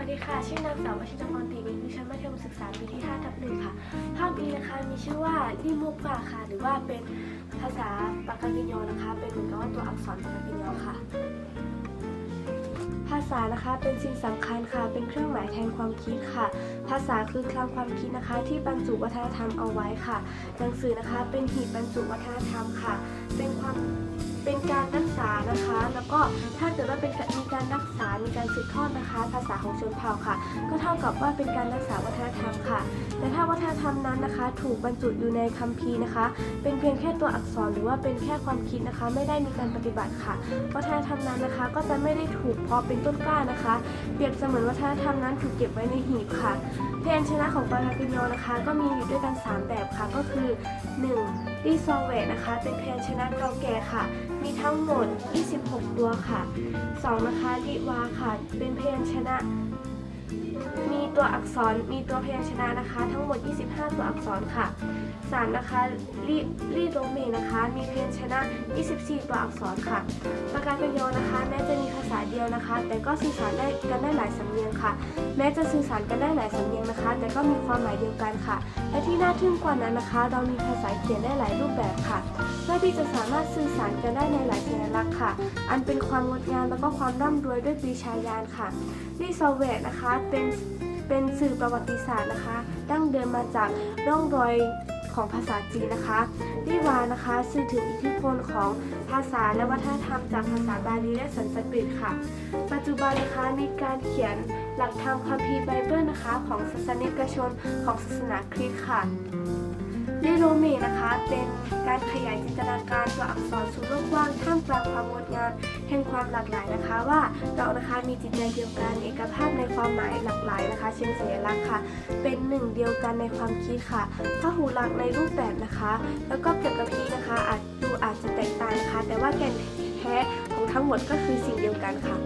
วัสดีค่ะ ชื่อนางสาววชิรพรตีนินชั้นมัธยมศึกษาปีที่ 5 ทับหนึ่งค่ะ ภาพนี้นะคะมีชื่อว่าลิมูกาค่ะ หรือว่าเป็นภาษาปากากินยอนะคะ เป็นเหมือนกับว่าตัวอักษรปากากินยอค่ะ ภาษานะคะเป็นสิ่งสำคัญค่ะ เป็นเครื่องหมายแทนความคิดค่ะ ภาษาคือคลังความคิดนะคะ ที่บรรจุวัฒนธรรมเอาไว้ค่ะ หนังสือนะคะเป็นหีบบรรจุวัฒนธรรมค่ะ เป็นความเป็นการรักษานะคะ แล้วก็ถ้าเกิดว่าเป็นมีการรักษามีกา สืบทอดนะคะ ภาษาของชนเผ่าค่ะ ก็เท่ากับว่าเป็นการรักษาวัฒนธรรม ถ้าวัฒนธรรมนั้นนะคะ ถูกบรรจุอยู่ในคัมภีร์นะคะ เป็นเพียงแค่ตัวอักษรหรือว่าเป็นแค่ความคิดนะคะ ไม่ได้มีการปฏิบัติค่ะ วัฒนธรรมนั้นนะคะ ก็จะไม่ได้ถูกเพาะเป็นต้นกล้านะคะ เปรียบเสมือนวัฒนธรรมนั้นถูกเก็บไว้ในหีบค่ะเพยัญชนะของปาราปิโนนะคะ ก็มีอยู่ด้วยกัน 3 แบบค่ะ ก็คือ 1. รีซอเวตนะคะ เป็นเพยัญชนะเก่าแก่ค่ะ มีทั้งหมด 26 ตัวค่ะ 2. นะคะลิวาค่ะ เป็นเพยัญชนะ มีตัวอักษรมีตัวพยัญชนะนะคะ ทั้งหมด 25 ตัวอักษรค่ะ 3. นะคะรีรีโรเมนะคะ มีพยัญชนะ 24 ตัวอักษรค่ะ ปากกาเกยอนะคะแม้ ยวนะคะ แต่ก็สื่อสารได้กันได้หลายสำเนียงค่ะ แม้จะสื่อสารกันได้หลายสำเนียงนะคะ แต่ก็มีความหมายเดียวกันค่ะ และที่น่าทึ่งกว่านั้นนะคะ เรามีภาษาเขียนได้หลายรูปแบบค่ะเพื่อที่จะสามารถสื่อสารกันได้ในหลายสัญลักษณ์ค่ะ อันเป็นความงดงามแล้วก็ความร่ำรวยด้วยปีชาญาณค่ะลีซอเวตนะคะเป็นเป็นสื่อประวัติศาสตร์นะคะ ดั้งเดิมมาจากร่องรอย ของภาษาจีนนะคะลิวานะคะสื่อถึงอิทธิพลของภาษาและวัฒนธรรมจากภาษาบาลีและสันสกฤตค่ะ ปัจจุบันนะคะมีการเขียนหลักธรรมคัมภีร์ไบเบิลนะคะ ของศาสนิกชนของศาสนาคริสต์ค่ะ ลิโรเมนะคะ เป็นการขยายจินตนาการตัวอักษรสู่โลกกว้างท่ามกลางความงดงามแห่งความหลากหลายนะคะ ว่าเรานะคะมีจิตใจเดียวกันเอกภาพในความหมายหลากหลายนะคะ เชิงสัญลักษณ์ค่ะ เป็นหนึ่งเดียวกันในความคิดค่ะพหูหลักในรูปแบบนะคะ แล้วก็เกี่ยวกับพีนะคะอาจดูอาจจะแตกต่างนะคะ แต่ว่าแก่นแท้ของทั้งหมดก็คือสิ่งเดียวกันค่ะ